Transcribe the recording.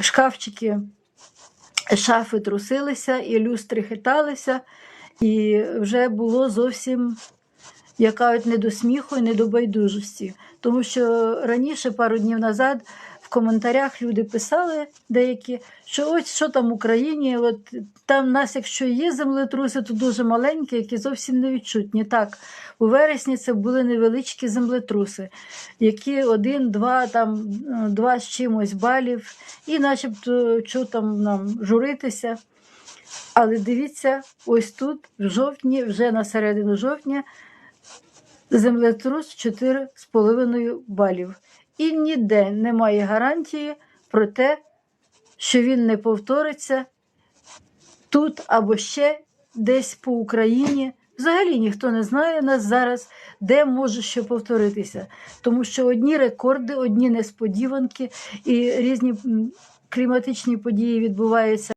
шкафчики, шафи трусилися, і люстри хиталися, і вже було зовсім Яка от не до сміху і не до байдужості. Тому що раніше, пару днів назад, в коментарях люди писали деякі, що ось що там в Україні, от там в нас, якщо є землетруси, то дуже маленькі, які зовсім не відчутні. Так, у вересні це були невеличкі землетруси, які один-два там два з чимось балів, і начебто що там нам журитися. Але дивіться, ось тут, в жовтні, вже на середину жовтня, землетрус 4,5 балів. І ніде немає гарантії про те, що він не повториться тут або ще десь по Україні. Взагалі ніхто не знає нас зараз, де може що повторитися. Тому що одні рекорди, одні несподіванки і різні кліматичні події відбуваються.